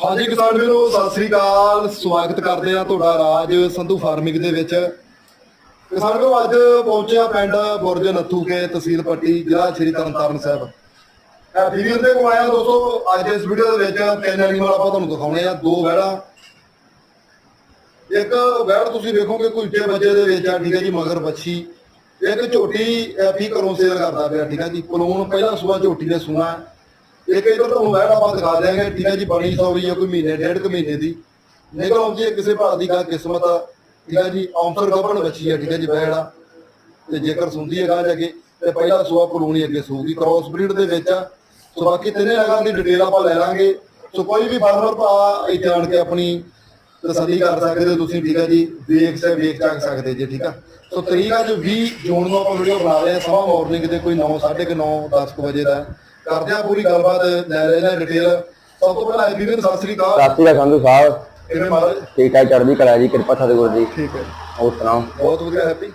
ਹਾਂਜੀ ਕਿਸਾਨ ਵੀਰੋ, ਸਤਿ ਸ੍ਰੀ ਅਕਾਲ। ਸਵਾਗਤ ਕਰਦੇ ਆ ਤੁਹਾਡਾ ਰਾਜ ਸੰਧੂ ਫਾਰਮਿੰਗ ਦੇ ਵਿੱਚ। ਕਿਸਾਨ ਵੀਰੋ, ਅੱਜ ਪਹੁੰਚਿਆ ਪਿੰਡ ਬੁਰਜ ਨੱਥੂ ਕੇ ਤਹਿਸੀਲ ਪੱਟੀ, ਜ਼ਿਲ੍ਹਾ ਸ਼੍ਰੀ ਤਰਨਤਾਰਨ ਸਾਹਿਬ। ਵੀਡੀਓ ਦੇ ਕੋਲ ਆਇਆ ਦੋਸਤੋ, ਅੱਜ ਇਸ ਵੀਡੀਓ ਦੇ ਵਿੱਚ ਤਿੰਨ ਐਨੀਮਲ ਆਪਾਂ ਤੁਹਾਨੂੰ ਦਿਖਾਉਣੇ ਆ, ਦੋ ਵੈੜਾ ਇੱਕ ਵੈੜ ਤੁਸੀਂ ਵੇਖੋਗੇ ਕੋਈ ਉੱਚੇ ਬੱਚੇ ਦੇ ਵਿੱਚ ਆ, ਠੀਕ ਹੈ ਜੀ, ਮਗਰ ਬੱਚੀ ਇੱਕ ਝੋਟੀ ਐਫੀ ਘਰੋਂ ਸੇਲ ਕਰਦਾ ਪਿਆ, ਠੀਕ ਹੈ ਜੀ। ਕਲੋਨ ਪਹਿਲਾ ਸੂਆ ਝੋਟੀ ਨੇ ਸੁਣਾ। ਇੱਕ ਇਧਰ ਤੁਹਾਨੂੰ ਵੈੜ ਆਪਾਂ ਦਿਖਾ ਦਿਆਂਗੇ ਠੀਕ ਹੈ ਜੀ ਬਣੀ ਸੌਰੀ ਹੈ ਕੋਈ ਮਹੀਨੇ, ਡੇਢ ਕੁ ਮਹੀਨੇ ਦੀ। ਨਿਕਲ ਆਉਂਦੀ ਹੈ ਕਿਸੇ ਭਾਅ ਦੀ ਗਾ ਕਿਸਮਤ ਆ, ਠੀਕ ਹੈ ਜੀ ਔਂਸਰ ਗੱਭਣ ਬੱਚੀ ਹੈ ਠੀਕ ਹੈ ਜੀ ਵੈੜ ਤੇ ਜੇਕਰ ਸੁਣਦੀ ਹੈ ਗਾਂ ਜਾ ਕੇ, ਤੇ ਪਹਿਲਾ ਸੂਆ ਪਲੂਣੀ ਅੱਗੇ ਸੂਗੀ ਕ੍ਰਾਸ ਬਰੀਡ ਦੇ ਵਿੱਚ ਆ। ਸੋ ਬਾਕੀ ਤਿੰਨੇ ਰਗਾਂ ਦੀ ਡਿਟੇਲ ਆਪਾਂ ਲੈ ਲਾਂਗੇ। ਸੋ ਕੋਈ ਵੀ ਫਾਰਮਰ ਭਰਾ ਇੱਥੇ ਆਣ ਕੇ ਆਪਣੀ ਤਸੱਲੀ ਕਰ ਸਕਦੇ ਹੋ ਤੁਸੀਂ, ਠੀਕ ਹੈ ਜੀ ਵੇਖ ਸੇ ਵੇਖ ਚੱਕ ਸਕਦੇ ਜੀ, ਠੀਕ ਆ। ਸੋ ਤਰੀਕ ਅੱਜ 20 ਜੂਨ ਨੂੰ ਆਪਾਂ ਵੀਡੀਓ ਬਣਾ ਰਹੇ ਹਾਂ ਸਵਾ ਮਾਰਨਿੰਗ ਦੇ ਕੋਈ 9 9:30 10 ਵਜੇ ਦਾ। ਕਰਦੇ ਆ ਪੂਰੀ ਗੱਲਬਾਤ ਲੈ ਰਹੇ ਨੇ ਡਿਟੇਲ ਸਭ ਤੋਂ ਪਹਿਲਾਂ ਐਬੀ ਵੀਰ ਸਤਿ ਸ੍ਰੀ ਅਕਾਲ। ਸਤਿ ਸ਼੍ਰੀ ਅਕਾਲ ਸੰਧੂ ਸਾਹਿਬ। ਕਿਵੇਂ ਮਹਾਰਾਜ? ਠੀਕ ਠਾਕ ਚੜ੍ਹਦੀ ਕਲਾ ਜੀ ਕਿਰਪਾ ਸਤਿਗੁਰ ਦੀ ਠੀਕ ਹੈ। ਹੋਰ ਸੁਣਾਓ? ਬਹੁਤ ਵਧੀਆ ਹੈਪੀ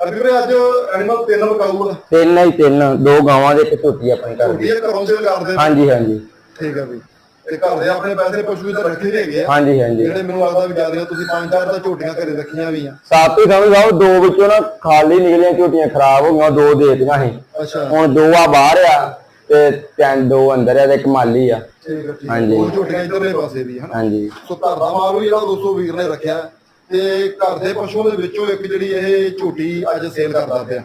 ਅਰਬੀ ਵੀਰੇ ਅੱਜ ਐਨੀਮਲ ਤਿੰਨ ਮਕਾਊਲ ਤਿੰਨ ਹੀ ਤਿੰਨ। ਦੋ ਗਾਵਾਂ ਦੇ ਇੱਕ ਝੋਟੀ ਆਪਣੀ ਘਰ ਦੀ। ਇਹ ਘਰੋਂ ਸੇਲ ਕਰਦੇ ਹਾਂਜੀ ਹਾਂਜੀ। ਠੀਕ ਹੈ ਵੀ। ਤੇ ਘਰ ਦੇ ਆਪਣੇ ਪੈਸੇ ਪਸ਼ੂ ਵੀ ਤਾਂ ਰੱਖੇ ਹੈਗੇ ਆ। ਹਾਂਜੀ ਹਾਂਜੀ। ਜਿਹੜੇ ਮੈਨੂੰ ਲੱਗਦਾ ਵੀ ਜ਼ਿਆਦਾ ਤੁਸੀਂ ਪੰਜ ਚਾਰ ਤਾਂ ਝੋਟੀਆਂ ਘਰੇ ਰੱਖੀਆਂ ਵੀ ਆ। ਸੱਤ ਹੀ ਸਾਹਿਬ ਦੋ ਵਿੱਚੋਂ ਨਾ ਖਾਲੀ ਨਿਕਲੀਆਂ ਝੋਟੀਆਂ ਖਰਾਬ ਹੋ ਗਈਆਂ ਦੋ ਦੇ ਦਿੱਤੀਆਂ ਸੀ ਅੱਛਾ। ਹੁਣ ਦੋ ਆ ਬਾਹਰ ਆ। ਤੇ ਤਿੰਨ ਦੋ ਅੰਦਰ ਆ ਤੇ ਇੱਕ ਮਾਲੀ ਆ। ਠੀਕ ਹੈ ਠੀਕ ਹੈ ਹਾਂਜੀ। ਉਹ ਝੋਟੀਆਂ ਇਧਰਲੇ ਪਾਸੇ ਵੀ ਹਨਾ? ਹਾਂਜੀ। ਸੋ ਘਰ ਦਾ ਮਾਲ ਵੀ ਜਿਹੜਾ ਦੋਸਤੋ ਵੀਰ ਨੇ ਰੱਖਿਆ। ਤੇ ਘਰ ਦੇ ਪਸ਼ੂਆਂ ਦੇ ਵਿੱਚੋਂ ਇੱਕ ਜਿਹੜੀ ਇਹ ਝੋਟੀ ਅੱਜ ਸੇਲ ਕਰਦਾ ਪਿਆ।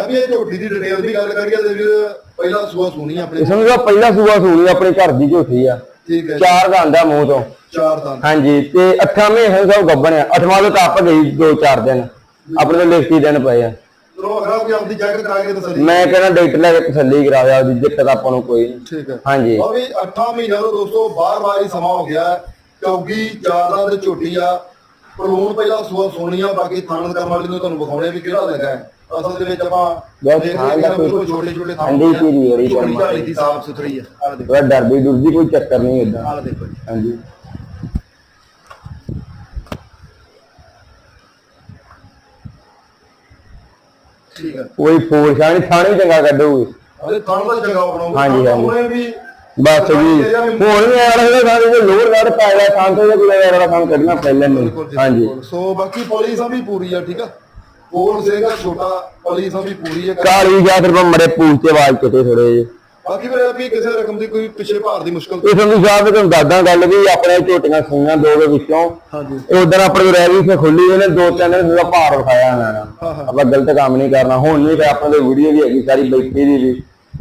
ਅਭੀ ਇਹ ਝੋਟੀ ਦੀ ਡਿਟੇਲ ਦੀ ਗੱਲ ਕਰੀਏ ਤੇ ਵੀਰ ਪਹਿਲਾ ਸੂਆ ਸੁਣੀ ਆਪਣੇ। ਸਾਹਿਬ ਪਹਿਲਾ ਸੂਆ ਸੂਣੀ ਆਪਣੇ ਘਰ ਦੀ ਝੋਟੀ ਆ। ਠੀਕ ਹੈ ਚਾਰ ਦਾ ਆਂਦਾ ਮੂੰਹ ਤੋਂ। ਚਾਰ ਦੰਦ। ਹਾਂਜੀ ਤੇ ਅੱਠਾਂ ਮਹੀਨੇ ਸਭ ਗੱਬਣ ਆ। ਅੱਠਵਾਂ ਤੋਂ ਟੱਪ ਗਈ ਦੋ ਚਾਰ ਦਿਨ। ਆਪਣੇ ਤੋਂ ਲਿਖਤੀ ਦਿਨ ਪਏ ਆ। ਆਪਦੀ ਕਰਾ ਕੇ ਤਸੱਲੀ ਮੈਂ ਕਹਿੰਦਾ ਡਾਕਟਰ ਲੈ ਕੇ ਤਸੱਲੀ ਕਰਾਇਆ ਉਹਦੀ ਦਿੱਕਤ ਆਪਾਂ ਨੂੰ ਕੋਈ ਨਹੀਂ ਠੀਕ ਹੈ। ਹਾਂਜੀ। ਉਹ ਵੀ 8 ਮਹੀਨਿਆਂ ਤੋਂ ਦੋਸਤੋ ਬਾਰ-ਬਾਰ ਹੀ ਸਮਾਂ ਹੋ ਗਿਆ ਹੈ। ਚੌਗੀ ਚਾਰਾਂ ਤੇ ਝੋਟੀ ਆ ਪਹਿਲਾਂ ਸੂਆ ਸੋਣੀ ਆ ਬਾਕੀ ਥਾਣ ਕਰਨ ਵਾਲੀ ਨੂੰ ਤੁਹਾਨੂੰ ਵਿਖਾਉਣੇ ਵੀ ਕਿਹੜਾ ਲੱਗਾ ਹੈ। ਅਸਲ ਦੇ ਵਿੱਚ ਆਪਾਂ ਬਸ ਦੇਖ ਥਾਣ ਰਹੇ ਦਾ ਹਾਂ ਕੋਈ ਬਿਲਕੁਲ ਛੋਟੇ ਛੋਟੇ ਥਾਣ ਠੰਡੀ ਝੋਟੀ ਕਰਮਾ। ਝਾੜੀ ਦੀ ਸਾਫ਼ ਸੁਥਰੀ ਆ ਆ ਦੇਖੋ। ਡਰਦੀ ਡੁਰਦੀ ਕੋਈ ਚੱਕਰ ਨਹੀਂ ਇਦਾਂ। ਆ ਦੇਖੋ। ਹਾਂਜੀ। ਠੀਕ ਹੈ ਕੋਈ ਫੋਰਸ ਨਹੀਂ ਥਾਣੇ ਚੰਗਾ ਕੱਢੂਗੀ। ਅਰੇ ਥਾਣ ਦਾ ਜਗ੍ਹਾ ਬਣਾਉਂਗਾ। ਹਾਂਜੀ, ਹਾਂਜੀ। ਵੀ ਬਸ ਜੀ। ਹੋਰ ਨਹੀਂ ਆ ਰਿਹਾ ਸਾਡੇ ਜੇ ਲੋੜ ਲੜ ਪੈ ਗਿਆ ਥਾਂ ਤੇ ਕੋਈ ਯਾਰ ਵਾਲਾ ਕੰਮ ਕੱਢਣਾ ਪਹਿਲਾਂ ਨਹੀਂ। ਜੀ, ਹਾਂਜੀ। ਬਿਲਕੁਲ। ਸੋ ਬਾਕੀ ਪੋਲੀਸਾਂ ਵੀ ਪੂਰੀ ਆ ਠੀਕ ਆ? ਕੋਲ ਸੇਗਾ ਛੋਟਾ ਪੋਲੀਸਾਂ ਵੀ ਪੂਰੀ ਆ। ਕਾਲੀ ਜਾਂ ਫਿਰ ਮੜੇ ਪੂਲ ਤੇ ਆਵਾਜ਼ ਕਿਤੇ ਥੋੜੇ ਜਿਹੇ। ਬਾਕੀ ਫਿਰ ਵੀ ਕਿਸੇ ਰਕਮ ਦੀ ਕੋਈ ਪਿੱਛੇ ਭਾਰ ਦੀ ਮੁਸ਼ਕਲ ਇਹ ਸੰਧੂ ਸਾਹਿਬ ਨੇ ਤੁਹਾਨੂੰ ਦਾਦਾ ਗੱਲ ਵੀ ਆਪਣੇ ਝੋਟੀਆਂ ਸੂਈਆਂ ਦੋ ਦੇ ਵਿੱਚੋਂ। ਹਾਂਜੀ। ਇਹ ਉਧਰ ਆਪਣੇ ਕੋਲ ਰਹਿ ਗਈ ਸੀ ਖੁੱਲੀ ਇਹਨੇ ਦੋ ਤਿੰਨ ਦਿਨ ਦਾ ਭਾਰ ਵਿਖਾਇਆ ਇਹਨਾਂ ਨੇ। ਆਪਾਂ ਗਲਤ ਕੰਮ ਨਹੀਂ ਕਰਨਾ। ਹੁਣ ਨਹੀਂ ਤੇ ਆਪਣੇ ਕੋਲ ਵੀਡੀਓ ਵੀ ਹੈਗੀ ਸਾਰੀ ਬੈਠੀ ਦੀ ਵੀ।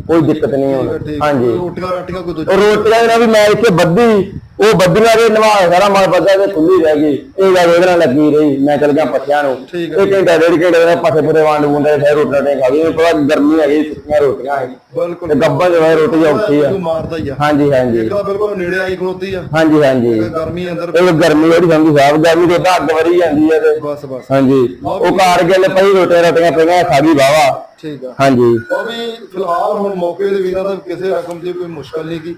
ਕੋਈ ਦਿੱਕਤ ਨਹੀਂ ਹੁਣ। ਹਾਂਜੀ। ਰੋਟੀਆਂ ਰਾਟੀਆਂ ਕੋਈ ਦੂਜੀ ਰੋਟੀਆਂ ਇਹਨਾਂ ਵੀ ਮੈਂ ਇੱਥੇ ਬੱਧੀ ਉਹ ਬੱਧੀਆਂ ਦੇ ਨਵਾ ਸਾਰਾ ਮਨ ਬੱਧਾ ਤੇ ਖੁੱਲੀ ਰਹਿ ਗਈ। ਇਹ ਗੱਲ ਉਹਦੇ ਨਾਲ ਲੱਗੀ ਰਹੀ। ਮੈਂ ਚਲ ਗਿਆ ਪੱਠਿਆਂ ਨੂੰ। ਠੀਕ ਹੈ, ਇਹ ਘੰਟਾ ਡੇਢ ਘੰਟੇ ਦਾ ਪਾਸੇ ਪੂਰੇ ਵਾਂਡ ਵੁੰਡੇ ਫਿਰ ਰੋਟੀਆਂ ਤੇ ਖਾ ਗਈ ਮੈਨੂੰ ਪਤਾ ਗਰਮੀ ਹੈਗੀ ਸੁੱਕੀਆਂ ਰੋਟੀਆਂ ਹੈ ਬਿਲਕੁਲ। ਤੇ ਗੱਬਾਂ ਜੋ ਹੈ ਰੋਟੀ ਔਖੀ ਆ। ਤੂੰ ਮਾਰਦਾ ਹੀ ਆ। ਹਾਂਜੀ ਹਾਂਜੀ। ਇੱਕ ਤਾਂ ਬਿਲਕੁਲ ਨੇੜੇ ਆਈ ਖਲੋਤੀ ਆ। ਹਾਂਜੀ ਹਾਂਜੀ। ਇੱਕ ਗਰਮੀ ਅੰਦਰ ਇਹ ਗਰਮੀ ਜਿਹੜੀ ਸੰਧੂ ਸਾਹਿਬ ਗਰਮੀ ਤੇ ਤਾਂ ਅੱਗ ਵਰੀ ਜਾਂਦੀ ਹੈ ਤੇ। ਬਸ ਬਸ। ਹਾਂਜੀ। ਉਹ ਕਾਰ ਗੱਲ ਪਈ ਰੋਟੀਆਂ ਰੋਟੀਆਂ ਪਈਆਂ ਖਾ ਗਈ ਵਾਵਾ ਠੀਕ ਆ। ਹਾਂਜੀ। ਉਹ ਵੀ ਫਿਲਹਾਲ ਹੁਣ ਮੌਕੇ ਦੇ ਵੀਰਾਂ ਦਾ ਕਿਸੇ ਰਕਮ ਦੀ ਕੋਈ ਮੁਸ਼ਕਲ ਨਹੀਂ ਕੀ।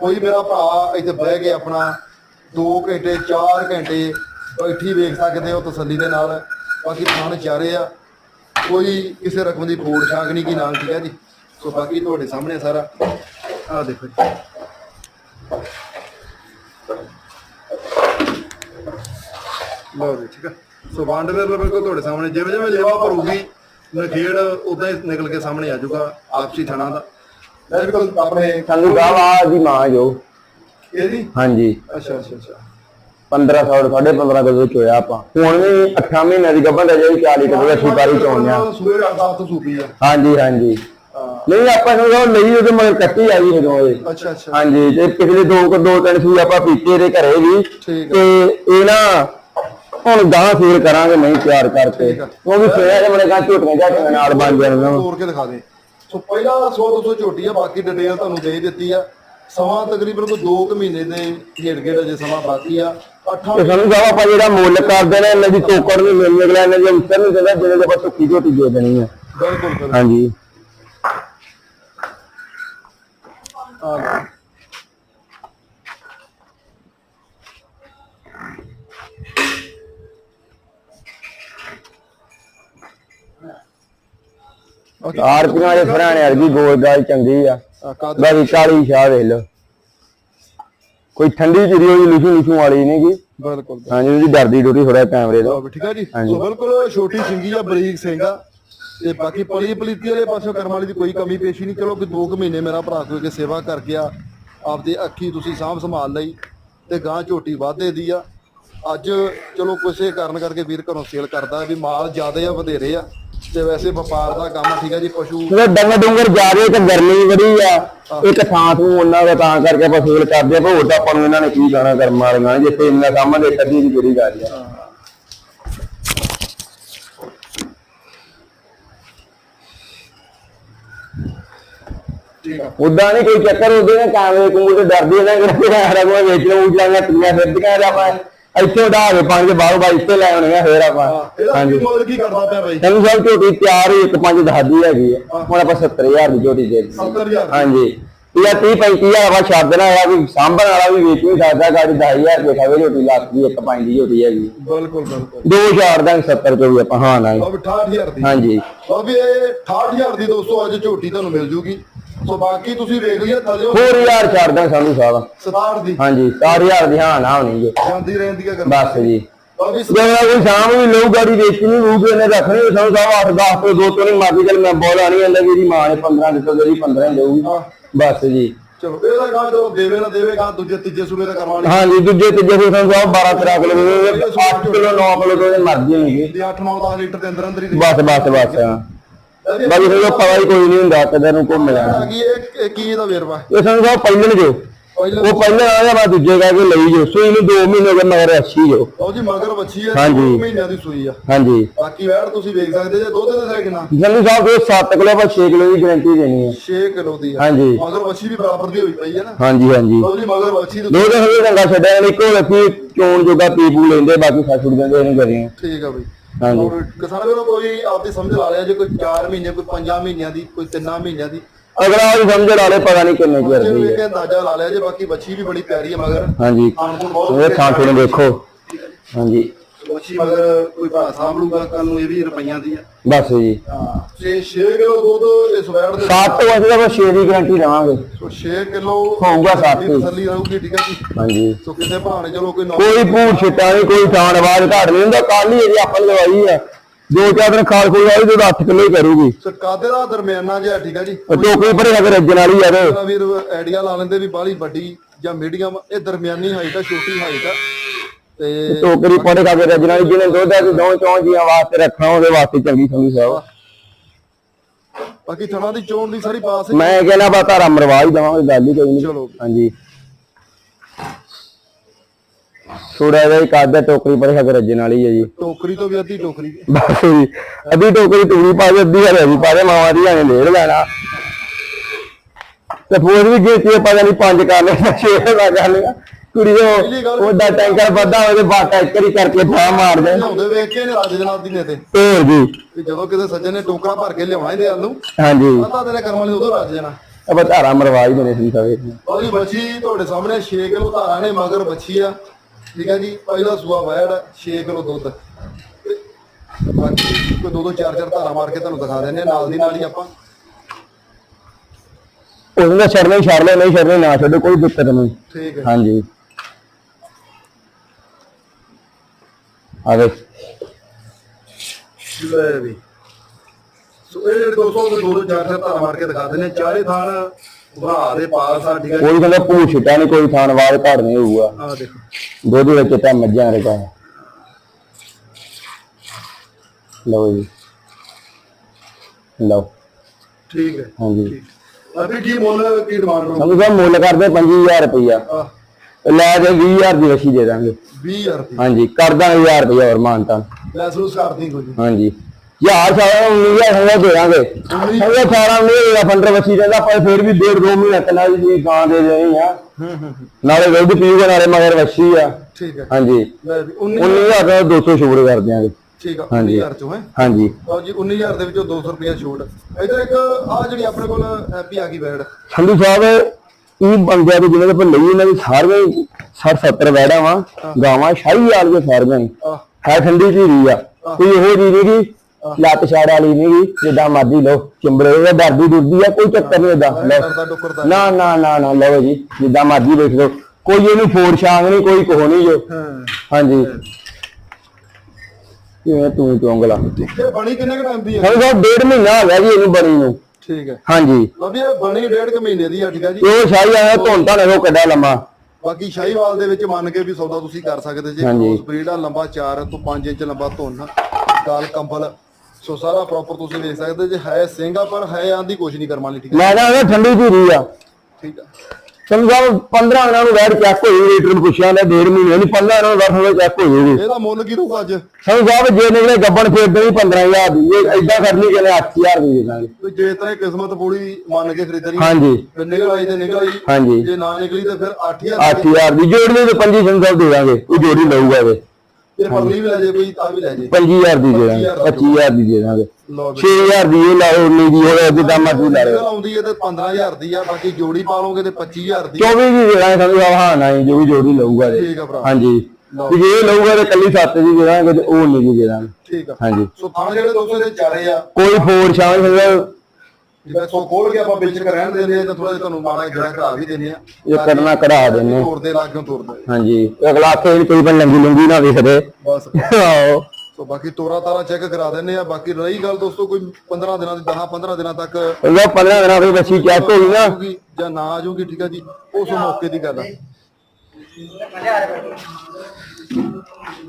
ਕੋਈ ਮੇਰਾ ਭਰਾ ਇੱਥੇ ਬਹਿ ਕੇ ਆਪਣਾ 2 ਘੰਟੇ 4 ਘੰਟੇ ਬੈਠੀ ਵੇਖ ਸਕਦੇ ਹੋ ਤਸੱਲੀ ਦੇ ਨਾਲ। ਬਾਕੀ ਥਾਣ ਚਾਰੇ ਆ। ਕੋਈ ਕਿਸੇ ਰਕਮ ਦੀ ਫੋੜ ਛਾਂਗ ਨਹੀਂ ਕੀ ਨਾਲ, ਠੀਕ ਹੈ ਜੀ? ਸੋ ਬਾਕੀ ਤੁਹਾਡੇ ਸਾਹਮਣੇ ਸਾਰਾ। ਆ ਦੇਖੋ ਜੀ। ਲਓ ਜੀ, ਠੀਕ ਹੈ ਸੋ ਵੰਡ ਬਿਲਕੁਲ ਤੁਹਾਡੇ ਸਾਹਮਣੇ। ਜਿਵੇਂ ਜਿਵੇਂ ਲੇਵਾ ਭਰੂਗੀ, ਨਖੇੜ ਉਦਾਂ ਹੀ ਨਿਕਲ ਕੇ ਸਾਹਮਣੇ ਆ ਜਾਊਗਾ ਆਪਸੀ ਥਣਾ ਦਾ। ਬਿਲਕੁਲ ਆਪਣੇ ਸੰਧੂ ਸਾਹਿਬ ਆ ਦੀ ਮਾਂ ਜੋ ਇਹਦੀ ਹਾਂਜੀ। ਅੱਛਾ ਅੱਛਾ ਅੱਛਾ। 1500 ਸਾਢੇ 15 ਕਿਲੋ ਵਿੱਚ ਹੋਇਆ ਆਪਾਂ। ਹੁਣ ਵੀ 8 ਮਹੀਨਿਆਂ ਦੀ ਗੱਭਣ ਦਾ ਜਿਹੜੀ 40 ਕਿਲੋ ਦੀ ਅੱਛੀ ਪਾਰੀ ਚੋਣਿਆ ਸੂਏ ਰਾਤ ਸੱਤ ਸੂਪੀ ਆ। ਹਾਂਜੀ ਹਾਂਜੀ। ਹਾਂ, ਨਹੀਂ ਆਪਾਂ ਨੂੰ ਉਹ ਲਈ ਉਹਦੇ ਮਗਰ ਕੱਟੀ ਆ ਗਈ ਜਦੋਂ ਇਹ। ਅੱਛਾ ਅੱਛਾ। ਹਾਂਜੀ ਤੇ ਪਿਛਲੇ ਦੋ ਕੁ ਦੋ ਤਿੰਨ ਸੂਈ ਆਪਾਂ ਪੀਤੇ ਦੇ ਘਰੇ ਵੀ। ਤੇ ਇਹ ਨਾ ਹੁਣ ਗਾਂ ਫੇਰ ਕਰਾਂਗੇ ਨਹੀਂ ਤਿਆਰ ਕਰਕੇ। ਉਹ ਵੀ ਫੇਰ ਮਨੇ ਗਾਂ ਝੋਟੀਆਂ ਝਾਟੀਆਂ ਨਾਲ ਬਣ ਜਾਣਗੀਆਂ। ਤੋੜ ਕੇ ਦਿਖਾ ਦੇ। ਸੋ ਪਹਿਲਾ 100 200 ਝੋਟੀ ਆ ਬਾਕੀ ਡਿਟੇਲ ਤੁਹਾਨੂੰ ਦੇ ਦਿੱਤੀ ਆ। ਸਮਾਂ ਤਕਰੀਬਨ ਕੋਈ 2 ਕੁ ਮਹੀਨੇ ਦੇ ਢੇੜ ਗੇੜ ਅਜੇ ਸਮਾਂ ਬਾਕੀ ਆ। ਅੱਠਾਂ ਤੇ ਸਾਨੂੰ ਸਾਹਿਬ ਆਪਾਂ ਜਿਹੜਾ ਮੁੱਲ ਕਰਦੇ ਨੇ ਇਹਨਾਂ ਦੀ ਟੋਕਰ ਨਹੀਂ ਮਿਲਣੀ ਅਗਲਾ ਇਹਨਾਂ ਦੀ ਅੰਤਰ ਨਹੀਂ ਦਿੰਦਾ ਜਿਹੜੇ ਦੇ ਆਪਾਂ ਸੁੱਕੀ ਝੋਟੀ ਦੇ ਦੇਣੀ ਆ। ਬਿਲਕੁਲ ਬਿਲਕੁਲ। ਹਾਂਜੀ। ਆ ਰੁਪਈਆਂ ਦੇ ਫਰਾਣੇ ਵਰਗੀ ਗੋਲ ਗਾਲ ਚੰਗੀ ਆ। ਬਾਕੀ ਕਾਲੀ ਸ਼ਾਹ ਵੇਖ ਲਓ। ਕੋਈ ਠੰਡੀ ਚਿਰੀ ਹੋਈ ਲਿਸ਼ੂ ਲਿਸ਼ੂ ਵਾਲੀ ਨਹੀਂ ਗੀ। ਬਿਲਕੁਲ ਹਾਂਜੀ ਉਹਦੀ ਡਰਦੀ ਡੋਰੀ ਥੋੜਾ ਕੈਮਰੇ ਤੋਂ। ਠੀਕ ਆ ਜੀ। ਬਿਲਕੁਲ ਛੋਟੀ ਸਿੰਗੀ ਆ ਬਰੀਕ ਸਿੰਘ ਆ। ਤੇ ਬਾਕੀ ਪਲੀ ਪਲੀਤੀ ਵਾਲੇ ਪਾਸੋਂ ਕਰਮ ਵਾਲੀ ਦੀ ਕੋਈ ਕਮੀ ਪੇਸ਼ੀ ਨਹੀਂ। ਚਲੋ ਕਿ 2 ਕੁ ਮਹੀਨੇ ਮੇਰਾ ਭਰਾ ਕੋਈ ਕੇ ਸੇਵਾ ਕਰ ਗਿਆ। ਆਪਦੀ ਅੱਖੀ ਤੁਸੀਂ ਸਾਂਭ ਸੰਭਾਲ ਲਈ ਤੇ ਗਾਂ ਝੋਟੀ ਵਾਧੇ ਦੀ ਆ। ਅੱਜ ਚਲੋ ਕਿਸੇ ਕਾਰਨ ਕਰਕੇ ਵੀਰ ਘਰੋਂ ਸੇਲ ਕਰਦਾ ਵੀ ਮਾਲ ਜ਼ਿਆਦੇ ਆ ਵਧੇਰੇ ਆ। ਤੇ ਵੈਸੇ ਵਪਾਰ ਦਾ ਕੰਮ ਠੀਕ ਆ ਜੀ ਪਸ਼ੂ ਜਦੋਂ ਡੰਗਰ ਡੁੰਗਰ ਜਾ ਰਹੇ ਤੇ ਗਰਮੀ ਬੜੀ ਆ ਇੱਕ ਥਾਂ ਤੋਂ ਉਹਨਾਂ ਦਾ ਤਾਂ ਕਰਕੇ ਆਪਾਂ ਕਰਦੇ ਆ ਪਰ ਹੋਰ ਤਾਂ ਆਪਾਂ ਨੂੰ ਇਹਨਾਂ ਨੇ ਕੀ ਜਾਣਾ ਕਰਮ ਵਾਲੀਆਂ ਨੇ, ਜਿੱਥੇ ਇੰਨਾ ਕੰਮ ਦੇ ਕਦੀ ਦੀ ਜਿਹੜੀ ਗੱਲ ਆ। ਉਦਾਂ ਨਹੀਂ ਕੋਈ ਚੱਕਰ ਉਹਦੇ ਨੇ ਕਾਂਵੇ ਕੂਮੇ ਤੇ ਡਰਦੇ ਨਾ ਕਿ ਸਾਰਾ ਕੋਈ ਵੇਚ ਲਓ ਉਜਾਂਗਾ ਤੀਆਂ ਫਿਰਦੀਆਂ ਜਾਂ ਆਪਾਂ। ਇੱਥੇ ਉਡਾ ਕੇ ਪੰਜ ਬਾਹਰ ਬਾਈ ਇੱਥੇ ਲੈ ਆਉਣੇ ਆ ਫੇਰ ਆਪਾਂ। ਇਹਦਾ ਹਾਂਜੀ। ਕੀ ਕਰਦਾ ਪਿਆ ਬਾਈ? ਤੈਨੂੰ ਸਭ ਝੋਟੀ ਤਿਆਰ ਹੋਈ ਇੱਕ ਪੰਜ ਦਹਾਦੀ ਹੈਗੀ ਆ। ਹੁਣ ਆਪਾਂ 70000 ਦੀ ਝੋਟੀ ਦੇ ਦਿੱਤੀ। 70000 ਹਾਂਜੀ। ਇਹ 30 35000 ਆਪਾਂ ਛੱਡ ਦੇਣਾ ਵਾਲਾ ਵੀ ਸਾਂਭਣ ਵਾਲਾ ਵੀ ਵੇਚ ਨਹੀਂ ਸਕਦਾ ਗਾੜੀ 10000 ਦੇ ਖਾਵੇ ਝੋਟੀ ਲੱਖ ਦੀ ਇੱਕ ਪੰਜ ਦੀ ਝੋਟੀ ਹੈਗੀ। ਬਿਲਕੁਲ ਬਿਲਕੁਲ। ਦੋ ਹਜ਼ਾਰ ਦਾ 70 ਤੋਂ ਵੀ ਆਪਾਂ ਹਾਂ ਨਾ ਲਓ ਵੀ 68000 ਦੀ। ਹਾਂਜੀ। ਲਓ ਵੀ ਇਹ 68000 ਦੀ ਦੋਸਤੋ ਅੱਜ ਝੋਟੀ ਤੁਹਾਨੂੰ ਮਿਲ ਜੂਗੀ। ਸੋ ਬਾਕੀ ਤੁਸੀਂ ਵੇਖ ਲਿਆ ਥੱਲੇ ਹੋਰ ਹਜ਼ਾਰ ਛੱਡ ਦਾਂ ਸਾਨੂੰ ਸਾਹਿਬ। 67 ਦੀ। ਹਾਂਜੀ 4000 ਦੀ ਹਾਂ ਨਾ ਹੋਣੀ ਜੀ। ਜਾਂਦੀ ਰਹਿੰਦੀ ਹੈ ਕਰ ਬਸ ਜੀ। ਲਓ ਵੀ ਜੇ ਮੇਰਾ ਕੋਈ ਸ਼ਾਮ ਵੀ ਲਊ ਗਾੜੀ ਵੇਚਣੀ ਕਿ ਇਹਨੇ ਰੱਖਣੀ ਸਾਨੂੰ ਸਾਹਿਬ 8 10 ਤੋਂ ਦੋ ਤੋਂ ਨਹੀਂ ਮਰਦੀ ਚੱਲ ਮੈਂ ਬੋਲਾ ਆਂਦਾ ਵੀ ਇਹਦੀ ਮਾਂ ਨੇ 15 ਦਿੱਤਾ ਜਿਹੜੀ 15 ਦੇਊਗੀ ਬਸ ਜੀ। ਚਲੋ ਇਹਦਾ ਗਾਂ ਜਦੋਂ ਦੇਵੇ ਨਾ ਦੇਵੇ ਗਾਂ ਦੂਜੇ ਤੀਜੇ ਸੂਬੇ ਦਾ ਕਰਵਾ ਲਈ ਹਾਂਜੀ ਦੂਜੇ ਤੀਜੇ ਤੋਂ ਸਾਨੂੰ ਸਾਹਿਬ 12 13 ਕਿਲੋ 8 ਕਿਲੋ 9 ਕਿਲੋ ਤੋਂ ਮਰਜ਼ੀ ਹੋਣੀ ਦੀ 8 9 10 ਲੀਟਰ ਦੇ ਅੰਦਰ ਅੰਦਰ ਹੀ ਬਸ ਬਸ ਬਸ ਬਾਕੀ ਤੁਹਾਨੂੰ ਪਤਾ ਹੀ ਕੋਈ ਨਹੀਂ ਹੁੰਦਾ ਕਦੇ ਨੂੰ ਘੁੰਮ ਜਾਣਾ ਆ ਇਹ ਇਹ ਕੀ ਇਹਦਾ ਵੇਰਵਾ? ਇਹ ਸਾਨੂੰ ਸਾਹਿਬ ਪਹਿਲਣ ਜੋ। ਪਹਿਲਾਂ ਉਹ ਪਹਿਲਾਂ ਆਇਆ ਮੈਂ ਦੂਜੇ ਕਹਿ ਕੇ ਲਈ ਜੋ। ਸੂਈ ਨੂੰ 2 ਮਹੀਨੇ ਦੇ ਮਗਰ ਅੱਛੀ ਜੋ। ਲਓ ਜੀ ਮਗਰ ਬੱਚੀ ਹੈ ਹਾਂਜੀ। ਦੋ ਮਹੀਨਿਆਂ ਦੀ ਸੂਈ ਆ। ਹਾਂਜੀ। ਬਾਕੀ ਵੈੜ ਤੁਸੀਂ ਵੇਖ ਸਕਦੇ ਜੇ ਦੁੱਧ ਦੇ ਸਾਰੇ ਕਿੰਨਾ? ਜੰਨੂ ਸਾਹਿਬ ਦੇ 7 ਕਿਲੋ ਪਰ 6 ਕਿਲੋ ਦੀ ਗਾਰੰਟੀ ਦੇਣੀ ਹੈ 6 ਕਿਲੋ ਦੀ ਆ। ਹਾਂਜੀ। ਮਗਰ ਬੱਚੀ ਵੀ ਬਰਾਬਰ ਦੀ ਹੋਈ ਪਈ ਹੈ ਨਾ। ਹਾਂਜੀ ਹਾਂਜੀ। ਲਓ ਜੀ ਮਗਰ ਬੱਚੀ ਦੋ ਦੇ ਹੋਏ ਰੰਗਾ ਛੱਡਿਆ ਨੇ ਇੱਕੋ ਰੱਖੀ ਚੋਣ ਜੋਗਾ ਪੀਪੂ ਲੈਂਦੇ ਬਾਕੀ ਛੁੱਟ ਜਾਂਦੇ ਇਹਨੂੰ ਕਰੀਏ। ਠੀਕ ਆ ਬਈ। ਹਾਂਜੀ। ਔਰ ਕਿਸਾਨ ਵੀਰੋ ਕੋਈ ਆਪਦੀ ਸਮਝ ਲਾ ਲਿਆ ਜੇ ਕੋਈ 4 ਮਹੀਨੇ ਕੋਈ 5 ਮਹੀਨਿਆਂ ਦੀ ਕੋਈ 3 ਮਹੀਨਿਆਂ ਦੀ। ਅਗਲਾ ਸਮਝ ਲਾ ਲੈ ਪਤਾ ਨਹੀਂ ਕਿੰਨੇ ਹੈ। ਅੰਦਾਜ਼ਾ ਲਾ ਲਿਆ ਜੇ ਬਾਕੀ ਬੱਚੀ ਵੀ ਬੜੀ ਪਿਆਰੀ ਹੈ ਮਗਰ ਹਾਂਜੀ। ਖਾਣ ਨੂੰ ਬਹੁਤ ਇਹ ਥਾਂ ਥੋੜੇ ਦੇਖੋ। ਹਾਂਜੀ। ਮਗਰ ਕੋਈ ਭਰਾ ਸਾਂਭ ਲੂਗਾ ਕੱਲ ਨੂੰ ਇਹ ਵੀ ਰੁਪਈਆਂ ਦੀ ਆ। ਬਸ ਜੀ। ਹਾਂ 6 6 ਕਿਲੋ ਦੁੱਧ ਇਸ ਵੈੜ ਦੇ 7 ਤੋਂ ਅਸੀਂ ਤਾਂ 6 ਦੀ ਗਾਰੰਟੀ ਦੇਵਾਂਗੇ ਸੋ 6 ਕਿਲੋ ਹੋਊਗਾ ਸੱਤ ਹੀ। ਤਸੱਲੀ ਰਹੂਗੀ ਠੀਕ ਹੈ ਜੀ? ਹਾਂਜੀ। ਸੋ ਕਿਸੇ ਭਾਣੇ ਚਲੋ ਕੋਈ ਨੌ ਕੋਈ ਭੂਰ ਛਿੱਟਾ ਨਹੀਂ ਕੋਈ ਥਾਂ ਆਵਾਜ਼ ਘਾਟ ਨਹੀਂ ਹੁੰਦਾ ਕੱਲ ਹੀ ਇਹਦੀ ਆਪਾਂ ਨੇ ਦਵਾਈ ਆ। ਦੋ ਚਾਰ ਦਿਨ ਖਾਲ ਖੋਲ ਵਾਲੀ ਦੁੱਧ 8 ਕਿਲੋ ਹੀ ਕਰੂਗੀ। ਸੋ ਕਾਦੇ ਦਾ ਦਰਮਿਆਨਾ ਜਿਹਾ ਠੀਕ ਹੈ ਜੀ? ਉਹ ਟੋਕਰੀ ਭਰੇ ਅਗਰ ਰੱਜਣ ਵਾਲੀ ਯਾਰ ਵੀਰ ਆਈਡੀਆ ਲਾ ਲੈਂਦੇ ਵੀ ਬਾਹਲੀ ਵੱਡੀ ਜਾਂ ਮੀਡੀਅਮ ਇਹ ਦਰਮਿਆਨੀ ਹਾਈਟ ਆ ਛੋਟੀ ਹਾਈਟ ਆ। ਤੇ ਟੋਕਰੀ ਪੜੇ ਖਾ ਕੇ ਰੱਜਣ ਜਿਹਨੇ ਦੁੱਧ ਆ ਦੋ ਚੌਂ ਜੀਆਂ ਵਾਸਤੇ ਰੱਖਣਾ ਉਹਦੇ ਵਾਸਤੇ ਚੰਗੀ ਸੰਗੀ ਸਾਹਿਬ ਬਾਕੀ ਥਣਾ ਦੀ ਚੋਣ ਦੀ ਸਾਰੀ ਪਾਸ ਹੈ। ਮੈਂ ਕਹਿੰਦਾ ਬਾ ਧਾਰਾ ਮਰਵਾ ਹੀ ਦਵਾਂਗੇ ਗੱਲ ਹੀ ਕੋਈ ਨਹੀਂ ਚਲੋ। ਹਾਂਜੀ। ਥੋੜਾ ਜਿਹਾ ਹੀ ਕੱਦ ਟੋਕਰੀ ਪਰੇ ਕੇ ਰੱਜਣ ਵਾਲੀ ਹੈ ਜੀ। ਟੋਕਰੀ ਤੋਂ ਵੀ ਅੱਧੀ ਟੋਕਰੀ। ਬਸ ਜੀ ਅੱਧੀ ਟੋਕਰੀ ਤੂੜੀ ਪਾ ਦੇ ਅੱਧੀ ਹਰੇ ਵੀ ਪਾ ਦੇ ਮਾਵਾਂ ਦੀ ਆਣੇ ਡੇਢ ਲੈਣਾ। ਤੇ ਫੋਨ ਵੀ ਜੇ ਤੇ ਪਤਾ ਨਹੀਂ ਪੰਜ ਕਰ ਲੈਣਾ ਛੇ ਦਾ ਕਰ ਲੈਣਾ ਕੁੜੀ ਪਹਿਲੀ ਗੱਲ- ਉਹ ਉਹਦਾ ਟੈਂਕਰ ਵੱਧਾ ਉਹਦੇ ਬਾਟਾ ਇੱਕ ਵਾਰੀ ਕਰਕੇ ਫਾ ਮਾਰ ਦੇ। ਲਿਆਉਂਦੇ ਵੇਖ ਕੇ ਨੇ ਰਾਜ ਜਨਾਬ ਦੀ ਨੇ ਤੇ। ਹੋਰ ਜੀ। ਵੀ ਜਦੋਂ ਕਿਸੇ ਸੱਜਣ ਨੇ ਟੋਕਰਾ ਭਰ ਕੇ ਲਿਆਉਣਾ ਇਹਦੇ ਵੱਲ ਨੂੰ ਹਾਂਜੀ। ਪਤਾ ਤੇਰੇ ਕਰਮਾਂ ਲਈ ਉਦੋਂ ਰੱਜ ਜਾਣਾ ਆਪਾਂ ਧਾਰਾ ਮਰਵਾ ਹੀ ਦੇਣੇ ਸੀ ਸਵੇ ਉਹਦੀ ਬੱਚੀ ਤੁਹਾਡੇ ਸਾਹਮਣੇ 6 ਕਿਲੋ ਧਾਰਾ ਨੇ ਮਗਰ ਬੱਚੀ ਆ। ਠੀਕ ਹੈ ਜੀ ਪਹਿਲਾ ਸੂਆ ਵੈੜ 6 ਕਿਲੋ ਦੁੱਧ। ਬਾਕੀ ਕੋਈ ਦੋ ਦੋ ਚਾਰ ਚਾਰ ਧਾਰਾ ਮਾਰ ਕੇ ਤੁਹਾਨੂੰ ਦਿਖਾ ਦਿੰਦੇ ਆ ਨਾਲ ਦੀ ਨਾਲ ਹੀ ਆਪਾਂ। ਉਹਨੂੰ ਹੀ ਲੈ ਨਹੀਂ ਛੱਡਨੇ ਨਾ ਛੱਡੋ ਕੋਈ ਦਿੱਕਤ ਨਹੀਂ। ਠੀਕ ਹੈ ਹਾਂਜੀ। ਆਵੇ ਲੈ ਵੀ? ਸੋ ਇਹ ਜਿਹੜੇ 200 ਦੇ ਦੋ ਚਾਰ ਚਾਰ ਧਾਰਾ ਮਾਰ ਕੇ ਦਿਖਾ ਦਿੰਦੇ ਆ ਚਾਰੇ ਥਾਣ ਭਰਾ ਦੇ ਪਾਸ ਆ ਠੀਕ ਹੈ ਕੋਈ ਕਹਿੰਦਾ ਭੂ ਛਿੱਟਾ ਨਹੀਂ ਕੋਈ ਥਾਨਵਾਦ ਘੜ ਨਹੀਂ ਹੋਊਗਾ। ਆ ਦੇਖੋ। ਦੁੱਧ ਵਿੱਚ ਤਾਂ ਮੱਝਾਂ ਰਗਾ ਲਓ ਜੀ। ਲਓ। ਠੀਕ ਹੈ। ਹਾਂਜੀ। ਅਭੀ ਕੀ ਮੁੱਲ ਕੀ ਡਿਮਾਂਡ ਸਾਨੂੰ ਸਭ ਮੁੱਲ ਕਰਦੇ 25000 ਰੁਪਈਆ। ਆ ਲੈ ਕੇ 20000 ਦੀ ਰਸ਼ੀ ਦੇ ਦਾਂਗੇ। 20000 ਦੀ। ਹਾਂਜੀ ਕਰ ਦਾਂਗੇ 1000 ਰੁਪਈਆ ਹੋਰ ਮਾਨਤਾ। ਲੈਸ ਲੂਸ ਕਰਦੀ ਕੋਈ। ਹਾਂਜੀ। ਯਾਰ ਸਾਰਾ 19000 ਹੋਇਆ ਦੇ ਦਾਂਗੇ। ਹਲੇ 18 ਮਹੀਨੇ ਦਾ ਫੰਡਰ ਵਸੀ ਰਹਿੰਦਾ ਪਰ ਫਿਰ ਵੀ ਡੇਢ ਦੋ ਮਹੀਨੇ ਤੱਕ ਨਾਲ ਜੀ ਗਾਂ ਦੇ ਦੇਣੀ ਆ। ਹੂੰ ਹੂੰ ਨਾਲੇ ਦੁੱਧ ਪੀਊਗਾ ਨਾਲੇ ਮਗਰ ਵਸੀ ਆ। ਠੀਕ ਹੈ ਹਾਂਜੀ। ਲੈ ਵੀ 19 19000 ਦਾ 200 ਛੋੜ ਕਰ ਦਿਆਂਗੇ। ਠੀਕ ਆ ਹਾਂਜੀ। 19000 ਚੋਂ ਹੈ? ਹਾਂਜੀ। ਲਓ ਜੀ 19000 ਦੇ ਵਿੱਚੋਂ 200 ਰੁਪਏ ਛੋਟ ਇਧਰ ਇੱਕ ਆ ਜਿਹੜੀ ਆਪਣੇ ਕੋਲ ਹੈਪੀ ਆ ਗਈ ਬੈਡ ਸੰਧੂ ਸਾਹਿਬ ਇਹ ਬੰਦਿਆਂ ਦੇ ਜਿਹਨਾਂ ਦੇ ਪਰ ਲਈ ਇਹਨਾਂ ਦੀ ਸਾਰੀਆਂ 60 70 ਵੈੜਾਂ ਵਾ ਗਾਵਾਂ ਸ਼ਾਹੀ ਵਾਲ ਦੇ ਸਾਰੀਆਂ ਹੀ। ਹੈ ਠੰਡੀ ਝੀਰੀ ਆ। ਕੋਈ ਉਹ ਜੀ ਨਹੀਂ ਗੀ ਲੱਤ ਛਾੜ ਵਾਲੀ ਨਹੀਂ ਗੀ ਜਿੱਦਾਂ ਮਰਜ਼ੀ ਲਓ ਚਿੰਬੜੇ ਦਾ ਡਰਦੀ ਦੁਰਦੀ ਆ ਕੋਈ ਚੱਕਰ ਨਹੀਂ ਡੁੱਕਰਦਾ ਨਾ ਨਾ ਨਾ ਨਾ ਲਓ ਜੀ ਜਿੱਦਾਂ ਮਰਜ਼ੀ ਦੇਖ ਲਓ। ਕੋਈ ਇਹਨੂੰ ਫੋੜ ਛਾਂਗ ਨਹੀਂ ਕੋਈ ਕੋਹ ਨਹੀਂ ਜੋ। ਹਾਂ। ਹਾਂਜੀ। ਕਿਵੇਂ ਤੂੰ ਚੌਂਗਲਾ ਇਹ ਬਣੀ ਕਿੰਨੇ ਕ ਟਾਈਮ ਦੀ ਹੈ ਸਾਹਿਬ ਡੇਢ ਮਹੀਨਾ ਹੋ ਗਿਆ ਜੀ ਇਹਨੂੰ ਬਣੀ ਨੂੰ। ਠੀਕ ਹੈ। ਹਾਂਜੀ। ਬਾਬੀ ਇਹ ਬਣੀ ਡੇਢ ਕੁ ਮਹੀਨੇ ਦੀ ਆ ਠੀਕ ਹੈ ਜੀ। ਇਹ ਸ਼ਾਹੀ ਆਇਆ ਧੁੰਨ ਤਾਂ ਉਹ ਕੱਢਾ ਲੰਮਾ। ਬਾਕੀ ਸ਼ਾਹੀਵਾਲ ਦੇ ਵਿੱਚ ਮੰਨ ਕੇ ਵੀ ਸੌਦਾ ਤੁਸੀਂ ਕਰ ਸਕਦੇ ਜੇ। ਹਾਂਜੀ। ਉਸ ਬਰੀਡ ਆ ਲੰਬਾ 4 ਤੋਂ 5 ਇੰਚ ਲੰਬਾ ਧੁੰਨ ਗਾਲ ਕੰਬਲ। ਸੋ ਸਾਰਾ ਪ੍ਰੋਪਰ ਤੁਸੀਂ ਵੇਖ ਸਕਦੇ ਜੇ। ਹੈ ਸਿੰਘ ਪਰ ਹੈ ਆਂਦੀ ਕੁਛ ਨਹੀਂ ਕਰਮਾਂ ਲਈ ਠੀਕ ਹੈ ਮੈਂ ਕਹਿੰਦਾ ਠੰਡੀ ਧੀਰੀ ਆ। ਠੀਕ ਆ। ਸਮਝ ਸਾਹਿਬ 15 ਇਹਨਾਂ ਨੂੰ ਵੈਰ ਚੈੱਕ ਹੋਈ ਲੀਟਰ ਨੂੰ ਪੁੱਛਿਆ ਨੇ ਡੇਢ ਮਹੀਨੇ ਨਹੀਂ 15 ਇਹਨਾਂ ਨੂੰ ਵੈਰ ਥੋੜਾ ਚੈੱਕ ਹੋ ਜਾਊਗੀ ਇਹਦਾ ਮੁੱਲ ਕੀ ਰਹੂਗਾ ਅੱਜ? ਸਮਝ ਜੇ ਨਿਕਲੇ ਗੱਬਣ ਫੇਰ ਦੇ 15000 ਦੀ ਇਹ ਏਦਾਂ ਕਰਨੀ ਕਿਨੇ 8000 ਦੀ ਦਾਂਗੇ। ਵੀ ਜੇ ਤਾਂ ਇਹ ਕਿਸਮਤ ਪੂਰੀ ਮੰਨ ਕੇ ਖਰੀਦਣੀ ਹਾਂਜੀ। ਫਿਰ ਨਿਕਲ ਆਈ ਤੇ ਨਿਕਲ ਆਈ ਹਾਂਜੀ। ਜੇ ਨਾ ਨਿਕਲੀ ਤੇ ਫਿਰ 8000 8000 ਦੀ ਜੋੜੀ ਦੇ ਪੰਜੀ ਸਾਹਿਬ ਦੇ ਦਾਂਗੇ ਉਹ ਜੋੜੀ ਲਊਗਾ ਇਹ ਫਿਰ ਪਰਲੀ ਵੀ ਲੈ ਜੇ ਕੋਈ ਤਾਂ ਵੀ ਲੈ ਜੇ 25000 ਦੀ ਦੇ ਦਾਂਗੇ 25000 ਦੀ ਦੇ ਦਾਂਗੇ ਲਓ ਵੀ 6000 ਦੀ ਇਹ ਲਾਓ ਉਨੀ ਦੀ ਹੋਵੇ ਜਿੱਦਾਂ ਮਰਜ਼ੀ ਲਾ ਨਿਕਲ ਲਓ ਆਉਂਦੀ ਹੈ ਤੇ 15000 ਦੀ ਆ ਬਾਕੀ ਜੋੜੀ ਪਾ ਲਓਗੇ ਤੇ 25000 ਦੀ 24 ਦੀ ਦੇ ਦਾਂਗੇ ਜੋ ਵੀ ਜੋੜੀ ਲਊਗਾ ਹਾਂਜੀ। ਤੇ ਜੇ ਇਹ ਲਊਗਾ ਤੇ ਕੱਲੀ 7 ਦੀ ਦੇ ਦਾਂਗੇ ਤੇ ਉਹ ਉਨੀ ਦੀ ਦੇ ਦਾਂਗੇ ਠੀਕ ਆ। ਹਾਂਜੀ। ਸੋ ਥਾਂ ਜਿਹੜੇ ਦੋਸਤੋ ਦੇ ਚਾਰੇ ਆ। ਕੋਈ ਫੋਰ ਸ਼ਾਮ ਜਿਵੇਂ ਸੋ ਖੋਲ ਕੇ ਆਪਾਂ ਵਿੱਚ ਕ ਰਹਿਣ ਦਿੰਦੇ ਆ ਤਾਂ ਥੋੜਾ ਜਿਹਾ ਤੁਹਾਨੂੰ ਮਾੜਾ ਜਿਹਾ ਜਿਹੜਾ ਘੜਾ ਵੀ ਦਿੰਦੇ ਆ। ਇਹ ਕਰਨਾ ਕਢਾ ਦਿੰਨੇ ਤੋੜਦੇ ਲਾਗੋਂ ਤੋੜਦੇ। ਹਾਂਜੀ। ਅਗਲਾ ਆਖੇ ਕੋਈ ਬੰਨ ਲੰਗੀ ਲੰਗੀ ਨਾ ਵੇਖਦੇ। ਬਸ। ਆਓ ਸੋ ਬਾਕੀ ਤੋਰਾ ਤਾਰਾ ਚੈੱਕ ਕਰਾ ਦਿੰਦੇ ਆ। ਬਾਕੀ ਰਹੀ ਗੱਲ ਦੋਸਤੋ ਕੋਈ 15 ਦਿਨਾਂ ਦੀ 10 15 ਦਿਨਾਂ ਤੱਕ ਉਹ 15 ਦਿਨਾਂ ਫਿਰ ਬੱਚੀ ਚੈੱਕ ਹੋਈ ਨਾ। ਜਾਂ ਨਾ ਆ ਜਾਊਗੀ ਠੀਕ ਆ ਜੀ? ਉਸ ਮੌਕੇ ਦੀ ਗੱਲ ਆ।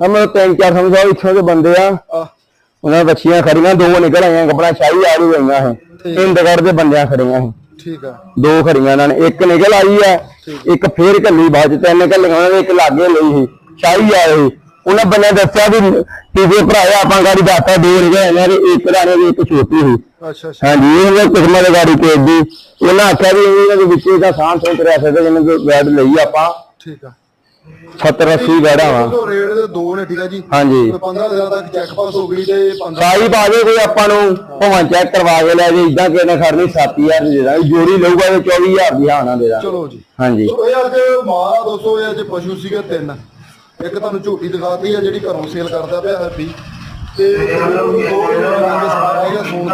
ਹਮ ਤਿੰਨ ਚਾਰ ਸਮਝਾਓ ਇੱਥੋਂ ਦੇ ਬੰਦੇ ਆ। ਉਹਨਾਂ ਬੱਚੀਆਂ ਖੜੀਆਂ ਦੋ ਨਿਕਲ ਆਈਆਂ ਕਪੜਾ ਸ਼ਾਹੀ ਆ ਰਹੀ ਗਈਆਂ ਹੈ ਇੰਦਗੜ ਦੇ ਬੰਦਿਆਂ ਖੜੀਆਂ ਹੈ ਠੀਕ ਆ। ਦੋ ਖੜੀਆਂ ਨਾਲ ਇੱਕ ਨਿਕਲ ਆਈ ਹੈ ਇੱਕ ਫੇਰ ਕੱਲੀ ਬਾਅਦ ਚ ਤਿੰਨ ਉਹਨਾਂ ਦੇ ਇੱਕ ਲਾਗੇ ਲਈ ਸੀ ਸ਼ਾਹੀ ਆਏ ਸੀ ਉਹਨਾਂ ਬੰਦਿਆਂ ਦੱਸਿਆ ਵੀ ਤੀਜੇ ਭਰਾਇਆ ਆਪਾਂ ਗਾੜੀ ਦਾਤਾ ਦੋ ਨਿਕਲ ਇਹਨਾਂ ਦੇ ਇੱਕ ਰਾਣੇ ਦੀ ਇੱਕ ਛੋਟੀ ਸੀ। ਅੱਛਾ ਅੱਛਾ। ਹਾਂਜੀ ਇਹਨਾਂ ਕਿਸਮਾਂ ਦੀ ਗਾੜੀ ਭੇਜਦੀ। ਉਹਨਾਂ ਆਖਿਆ ਵੀ ਇਹਨਾਂ ਦੇ ਵਿੱਚ ਇਹਦਾ ਸਾਹ ਸੋਚ ਰਿਹਾ ਸੀ ਜਿਹਨਾਂ ਤੋਂ ਬੈਡ ਲਈ ਆਪਾਂ। ਠੀਕ ਆ। 70 80 ਬੈਡਾਂ ਵਾ। ਰੇਟ ਦੇ ਦੋ ਨੇ ਠੀਕ ਆ ਜੀ। ਹਾਂਜੀ। ਕੋਈ 15 ਦਿਨਾਂ ਤੱਕ ਚੈੱਕ ਪਾਸ ਹੋ ਗਈ ਤੇ 15 ਸਾਈ ਪਾ ਦੇ ਕੋਈ ਆਪਾਂ ਨੂੰ ਭਾਵੇਂ ਚੈੱਕ ਕਰਵਾ ਕੇ ਲੈ ਜੇ ਇਦਾਂ ਕਿਸੇ ਨੇ ਖੜਨੀ 7000 ਦੀ ਦਾਂਗੇ ਜੋੜੀ ਲਊਗਾ ਤੇ 24000 ਦੀ ਹਾਨਾ ਦੇ ਦਾਂਗੇ। ਚਲੋ ਜੀ। ਹਾਂਜੀ। ਸੋ ਇਹ ਅੱਜ ਆ ਦੋਸਤੋ ਇਹ ਅੱਜ ਪਸ਼ੂ ਸੀਗੇ ਤਿੰਨ। ਇੱਕ ਤੁਹਾਨੂੰ ਝੋਟੀ ਦਿਖਾਤੀ ਆ ਜਿਹੜੀ ਘਰੋਂ ਸੇਲ ਕਰਦਾ ਪਿਆ ਹੈਪੀ ਤੇ ਦੋ ਗਿਆ ਸੋਨ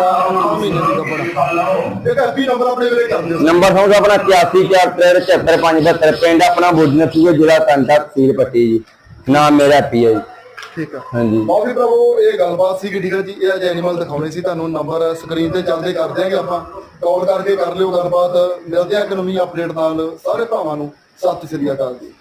ਨੰਬਰ ਸਮਝ ਆਪਣਾ 8143755572 ਪਿੰਡ ਆਪਣਾ ਸੀਗਾ ਜ਼ਿਲ੍ਹਾ ਕੰਟਾ ਤਹਿਸੀਲ ਪੱਟੀ ਜੀ। ਨਾਮ ਮੇਰਾ ਪੀ ਹੈ ਜੀ। ਠੀਕ ਆ। ਹਾਂਜੀ। ਬਾਕੀ ਪ੍ਰਭੂ ਇਹ ਗੱਲਬਾਤ ਸੀ ਠੀਕ ਆ ਜੀ ਇਹ ਅੱਜ ਐਨੀਮਲ ਦਿਖਾਉਣੇ ਸੀ ਤੁਹਾਨੂੰ ਨੰਬਰ ਸਕਰੀਨ ਤੇ ਚੱਲਦੇ ਕਰ ਦਿਆਂਗੇ ਆਪਾਂ। ਕਾਲ ਕਰਕੇ ਕਰ ਲਿਓ ਗੱਲਬਾਤ। ਮਿਲਦੇ ਆ ਇੱਕ ਨਵੀਂ ਅਪਡੇਟ ਨਾਲ ਸਾਰੇ ਭਰਾਵਾਂ ਨੂੰ। ਸਤਿ ਸ੍ਰੀ ਅਕਾਲ ਜੀ।